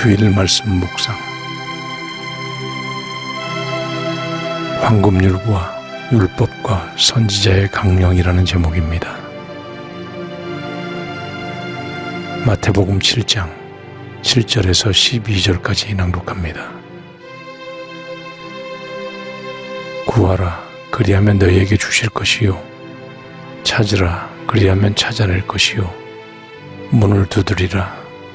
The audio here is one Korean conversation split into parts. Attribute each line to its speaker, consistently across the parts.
Speaker 1: 주일 말씀 묵상 황금률과 율법과 선지자의 강령이라는 제목입니다. 마태복음 7장 7절에서 12절까지 낭독합니다. 구하라 그리하면 너희에게 주실 것이요 찾으라 그리하면 찾아낼 것이요 문을 두드리라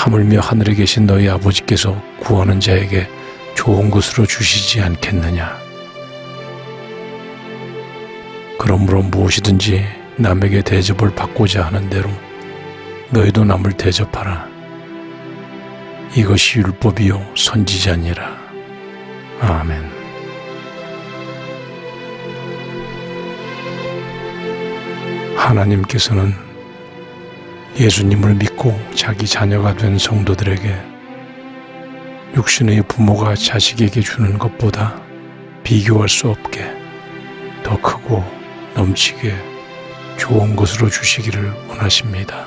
Speaker 1: 하물며 하늘에 계신 너희 아버지께서 구하는 자에게 좋은 것으로 주시지 않겠느냐? 그러므로 무엇이든지 남에게 대접을 받고자 하는 대로 너희도 남을 대접하라. 이것이 율법이요 선지자니라. 아멘. 하나님께서는 예수님을 믿고 자기 자녀가 된 성도들에게 육신의 부모가 자식에게 주는 것보다 비교할 수 없게 더 크고 넘치게 좋은 것으로 주시기를 원하십니다.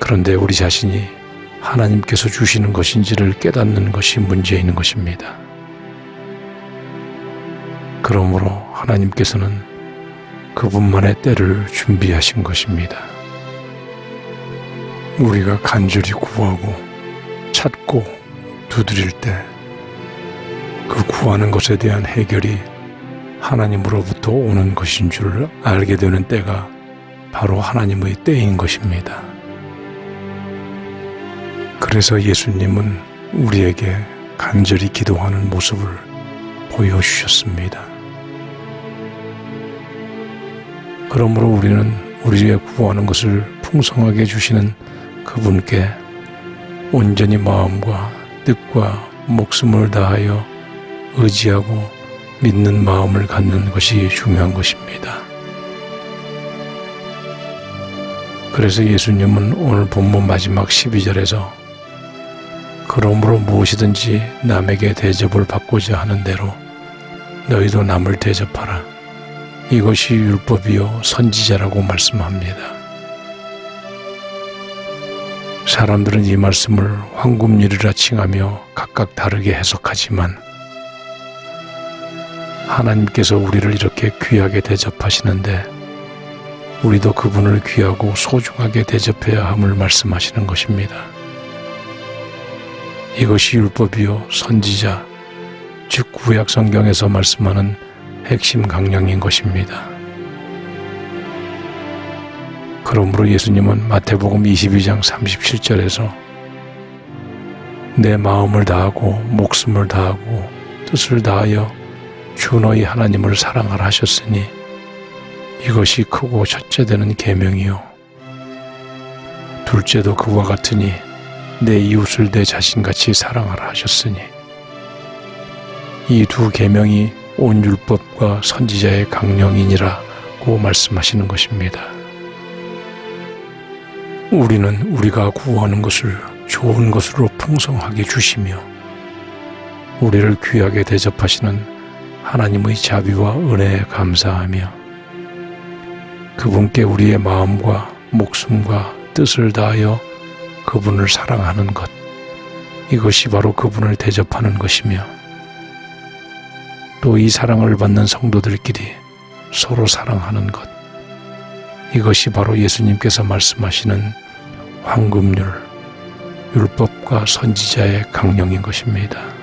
Speaker 1: 그런데 우리 자신이 하나님께서 주시는 것인지를 깨닫는 것이 문제 있는 것입니다. 그러므로 하나님께서는 그분만의 때를 준비하신 것입니다. 우리가 간절히 구하고 찾고 두드릴 때 그 구하는 것에 대한 해결이 하나님으로부터 오는 것인 줄 알게 되는 때가 바로 하나님의 때인 것입니다. 그래서 예수님은 우리에게 간절히 기도하는 모습을 보여주셨습니다. 그러므로 우리는 우리의 구하는 것을 풍성하게 주시는 그분께 온전히 마음과 뜻과 목숨을 다하여 의지하고 믿는 마음을 갖는 것이 중요한 것입니다. 그래서 예수님은 오늘 본문 마지막 12절에서 그러므로 무엇이든지 남에게 대접을 받고자 하는 대로 너희도 남을 대접하라. 이것이 율법이요 선지자라고 말씀합니다. 사람들은 이 말씀을 황금률이라 칭하며 각각 다르게 해석하지만 하나님께서 우리를 이렇게 귀하게 대접하시는데 우리도 그분을 귀하고 소중하게 대접해야 함을 말씀하시는 것입니다. 이것이 율법이요 선지자 즉 구약 성경에서 말씀하는 핵심 강령인 것입니다. 그러므로 예수님은 마태복음 22장 37절에서 내 마음을 다하고 목숨을 다하고 뜻을 다하여 주 너희 하나님을 사랑하라 하셨으니 이것이 크고 첫째 되는 계명이요 둘째도 그와 같으니 내 이웃을 내 자신같이 사랑하라 하셨으니 이 두 계명이 온 율법과 선지자의 강령이니라고 말씀하시는 것입니다. 우리는 우리가 구하는 것을 좋은 것으로 풍성하게 주시며 우리를 귀하게 대접하시는 하나님의 자비와 은혜에 감사하며 그분께 우리의 마음과 목숨과 뜻을 다하여 그분을 사랑하는 것 이것이 바로 그분을 대접하는 것이며 또 이 사랑을 받는 성도들끼리 서로 사랑하는 것. 이것이 바로 예수님께서 말씀하시는 황금률, 율법과 선지자의 강령인 것입니다.